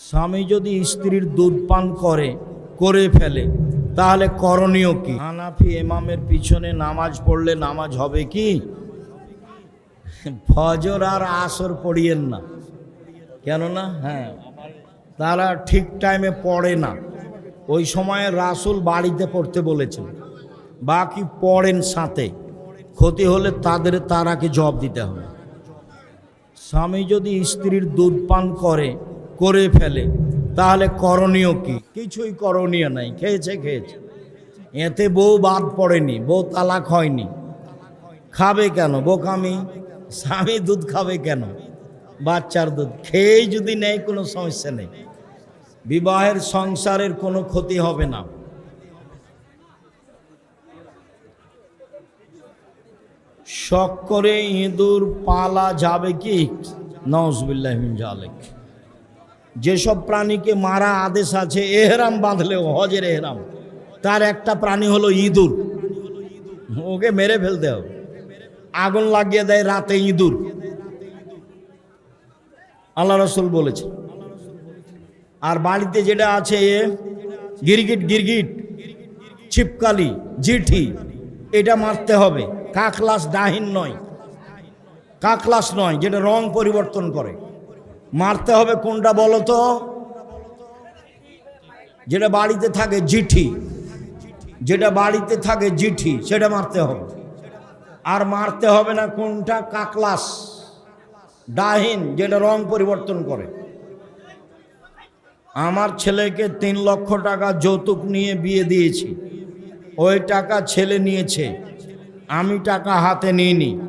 স্বামী যদি স্ত্রীর দুধ পান করে করে ফেলে, তাহলে করণীয় কি? হানাফি এমামের পিছনে নামাজ পড়লে নামাজ হবে কি? ফজর আর আসর পড়িয়েন না। কেননা? হ্যাঁ। তারা ঠিক টাইমে পড়ে না। ওই সময়ে রাসুল বাড়িতে পড়তে বলেছেন, বাকি পড়েন সাথে, ক্ষতি হলে তাদের, তারাকে জব দিতে হবে। স্বামী যদি স্ত্রীর দুধ পান করে করে ফেলে। তাহলে করণীয় কি? কিছুই করণীয় নাই। খেয়েছে খেয়েছে। এতে বউ বাদ পড়েনি, বউ তালাক হয়নি। খাবে কেন? বোকামি? স্বামী দুধ খাবে কেন? বাচ্চার দুধ। খেয়েই যদি নেয়, কোনো সমস্যা নেই। বিবাহের সংসারের কোনো ক্ষতি হবে না। শখ করে ইঁদুর পালা যাবে কি? নজবিল্লাহমিন জালেক যেসব প্রাণীকে মারা আদেশ আছে, এহরাম বাঁধলেও হজের এহরাম। তার একটা প্রাণী হলো ইঁদুর। ওকে মেরে ফেলতে হবে। আগুন লাগিয়ে দেয় রাতে ইঁদুর। আল্লাহ রসুল বলেছে। আর বাড়িতে যেটা আছে এ, গিরগিট গিরগিট, ছিপকালি, জিঠি, এটা মারতে হবে। কাকলাস ডাহিন নয়। কাকলাস নয়, যেটা রং পরিবর্তন করে। মারতে হবে কোনটা বলো তো? যেটা বাড়িতে থাকে জিঠি। যেটা বাড়িতে থাকে জিঠি, সেটা মারতে হবে। আর মারতে হবে না কোনটা? কাকলাস। ডাহিন, যেটা রং পরিবর্তন করে। আমার ছেলেকে তিন লক্ষ টাকা যৌতুক নিয়ে বিয়ে দিয়েছি। ওই টাকা ছেলে নিয়েছে। আমি টাকা হাতে নিইনি।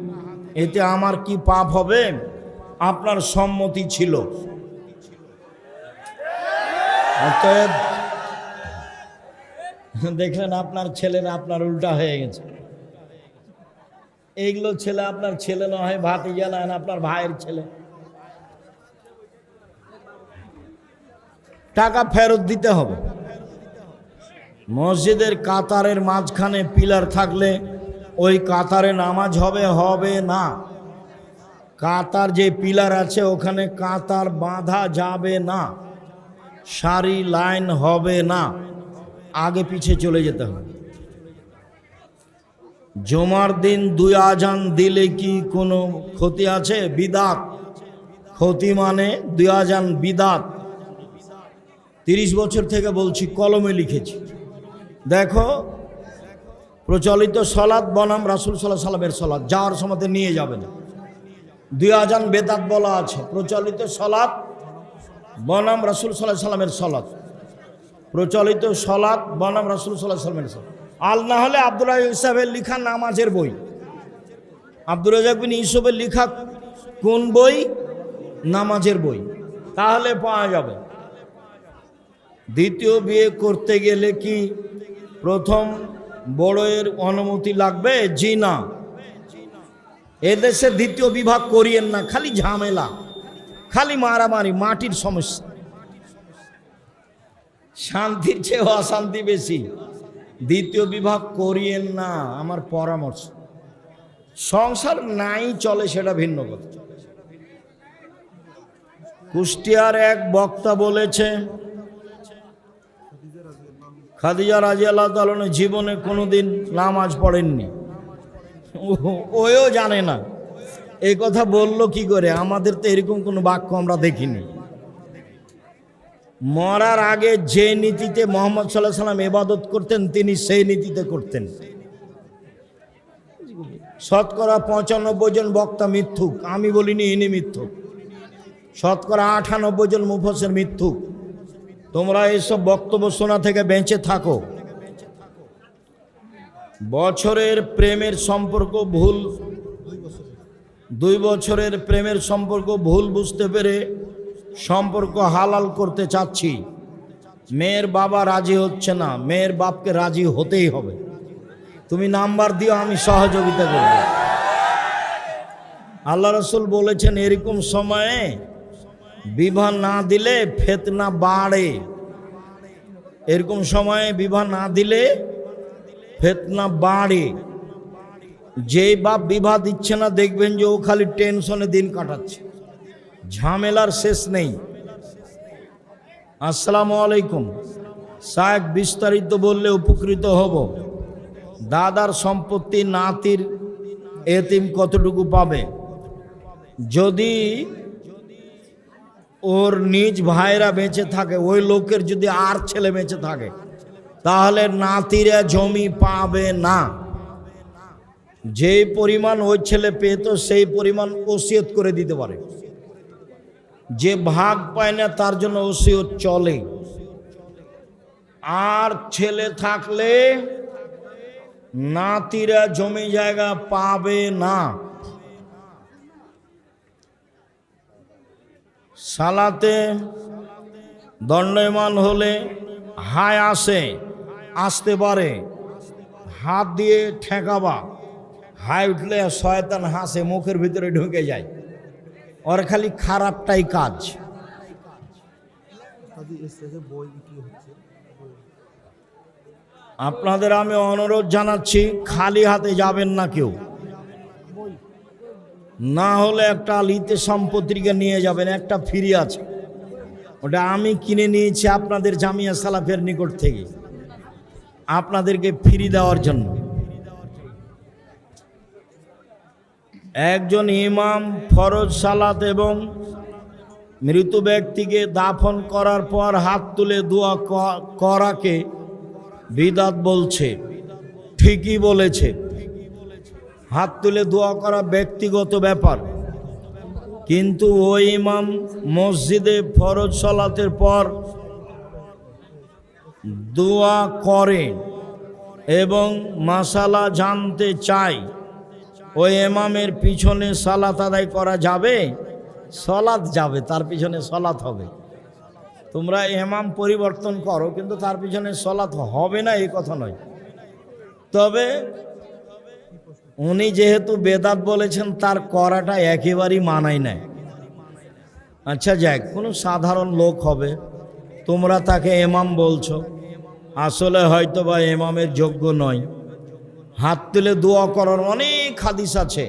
এতে আমার কি পাপ হবে? আপনার সম্মতি ছিল। অতএব, দেখলেন আপনার ছেলের আপনার উল্টা হয়ে গেছে। এইগুলো ছেলে আপনার ছেলে নয় ভাতি জ্বালান আপনার ভাইয়ের ছেলে। টাকা ফেরত দিতে হবে। মসজিদের কাতারের মাঝখানে পিলার থাকলে ওই কাতারে নামাজ হবে হবে না। কাতার যে পিলার আছে, ওখানে কাতার বাঁধা যাবে না। সারি লাইন হবে না। আগে পিছে চলে যেতে হবে। জমার দিন দুই আজান দিলে কি কোনো ক্ষতি আছে? বিদাত। ক্ষতি মানে দুই আজান বিদাত। তিরিশ বছর থেকে বলছি, কলমে লিখেছি। দেখো, প্রচলিত সলাদ বনাম রাসুল সাল্লাহ সাল্লামের সলাদ যাওয়ার সময় নিয়ে যাবে না। দুই আজান বেদাত বলা আছে। প্রচলিত সলাদ বনাম রাসুল সাল্লাহ সাল্লামের সলাদ প্রচলিত সলাদ বনাম রাসুল সাল্লাহ সাল্লামের সলাদ আল না হলে আব্দুল ইসাবের লিখা নামাজের বই। আব্দুল রাজাক বিন ইউসুফের লিখা কোন বই? নামাজের বই। তাহলে পাওয়া যাবে। দ্বিতীয় বিয়ে করতে গেলে কি প্রথম বড়ের অনুমতি লাগবে? জি না। এদেশে দ্বিতীয় বিভাগ করিয়েন না, খালি ঝামেলা, খালি মারামারি, মাটির সমস্যা। শান্তির চেয়ে অশান্তি বেশি। দ্বিতীয় বিভাগ করিয়েন না, আমার পরামর্শ। সংসার নাই চলে সেটা ভিন্ন কথা। কুষ্টিয়ার এক বক্তা বলেছে, খাদিজা রাজি আল্লাহ তালনের জীবনে কোনোদিন নামাজ পড়েননি। ওও জানে না। এই কথা বলল কি করে? আমাদের তো এরকম কোনো বাক্য আমরা দেখিনি। মরার আগে যে নীতিতে মোহাম্মদ সাল্লাহ সাল্লাম এবাদত করতেন, তিনি সেই নীতিতে করতেন। শতকরা পঁচানব্বই জন বক্তা মিথ্যুক। আমি বলিনি, ইনি মিথ্যুক। শতকরা আটানব্বই জন মুফসের মিথ্যুক। তোমরা এসব বক্তব্য শোনা থেকে বেঁচে থাকো। বছরের প্রেমের সম্পর্ক ভুল। দুই বছরের প্রেমের সম্পর্ক ভুল বুঝতে পেরে সম্পর্ক হালাল করতে চাচ্ছি। মেয়ের বাবা রাজি হচ্ছে না, মেয়ের বাপকে রাজি হতেই হবে। তুমি নাম্বার দিও, আমি সহযোগিতা করব। আল্লাহ রসুল বলেছেন, এরকম সময়ে বিবাহ না দিলে ফেতনা বাড়ে। এরকম সময়ে বিবাহ না দিলে ফেতনা বাড়ে। যেই বাপ বিবাহ দিচ্ছে না, দেখবেন যে ও খালি টেনশনে দিন কাটাচ্ছে। ঝামেলার শেষ নেই। আসসালামু আলাইকুম। সাহেব বিস্তারিত বললে উপকৃত হব। দাদার সম্পত্তি নাতির এতিম কতটুকু পাবে? যদি ওর নিজ ভাইরা বেঁচে থাকে, ওই লোকের যদি আর ছেলে বেঁচে থাকে তাহলে নাতিরা জমি পাবে না। যে পরিমাণ ওই ছেলে পেত সেই পরিমাণ ওসিয়ত করে দিতে পারে। যে ভাগ পায় না, তার জন্য ওসিয়ত চলে। আর ছেলে থাকলে নাতিরা জমি জায়গা পাবে না। সালাতে দণ্ডয়মান হলে হায় আসে। আসতে পারে। হাত দিয়ে ঠেকাবা। হায় উঠলে শয়তান হাসে, মুখের ভিতরে ঢুকে যায়। ওর খালি খারাপটাই কাজ। আপনাদের আমি অনুরোধ জানাচ্ছি, খালি হাতে যাবেন না কেউ। না হলে একটা লিতে সম্পত্তিকে নিয়ে যাবেন, একটা ফ্রি আছে। ওটা আমি কিনে নিয়েছি আপনাদের জামিয়া সালাফের নিকট থেকে। আপনাদেরকে ফ্রি দেওয়ার জন্য। একজন ইমাম ফরজ সালাত এবং মৃত ব্যক্তিকে দাফন করার পর হাত তুলে দোয়া করাকে বিদাত বলছে, ঠিকই বলেছে। হাত তুলে দোয়া করা ব্যক্তিগত ব্যাপার। কিন্তু ওই ইমাম মসজিদে ফরজ সলাতের পর দোয়া করে এবং মাসালা জানতে চায় ওই ইমামের পিছনে সালাত আদায় করা যাবে? সলাৎ যাবে, তার পিছনে সলাৎ হবে। তোমরা এমাম পরিবর্তন করো, কিন্তু তার পিছনে সলাৎ হবে না, এই কথা নয়। তবে উনি যেহেতু বেদাত বলেছেন, তার করাটা একেবারেই মানাই নাই আচ্ছা যাক, কোনো সাধারণ লোক হবে, তোমরা তাকে এমাম বলছো। আসলে হয়তো বা এমামের যোগ্য নয়। হাত তুলে দোয়া করার অনেক হাদিস আছে।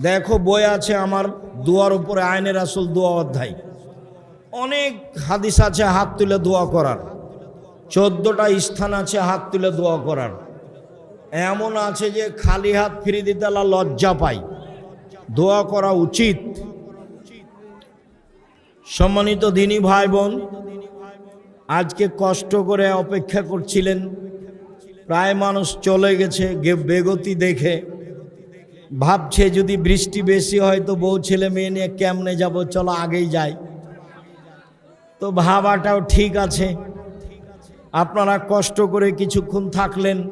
দেখো, বই আছে আমার দোয়ার উপরে আইনের আসল দোয়া অধ্যায়। অনেক হাদিস আছে হাত তুলে দোয়া করার। চোদ্দটা স্থান আছে হাত তুলে দোয়া করার। এমন আছে যে খালি হাত ফিরে দিতে লজ্জা পাই দোয়া করা উচিত। সম্মানিত দিনী ভাই বোন আজকে কষ্ট করে অপেক্ষা করছিলেন। প্রায় মানুষ চলে গেছে বেগতি দেখে। ভাবছে যদি বৃষ্টি বেশি হয় তো বউ ছেলে মেয়ে নিয়ে কেমনে যাব? চলো আগেই যাই। তো ভাবাটাও ঠিক আছে। আপনারা কষ্ট করে কিছুক্ষণ থাকলেন।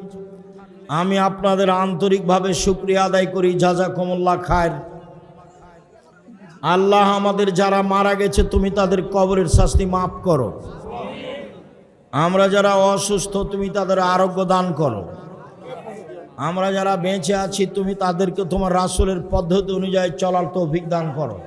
আমি আপনাদের আন্তরিকভাবে শুক্রিয়া আদায় করি। যাজা কমল্লা খায়ের। আল্লাহ আমাদের যারা মারা গেছে, তুমি তাদের কবরের শাস্তি মাফ করো। আমরা যারা অসুস্থ, তুমি তাদের আরোগ্য দান করো। আমরা যারা বেঁচে আছি, তুমি তাদেরকে তোমার রাসুলের পদ্ধতি অনুযায়ী চলার তৌফিক দান করো।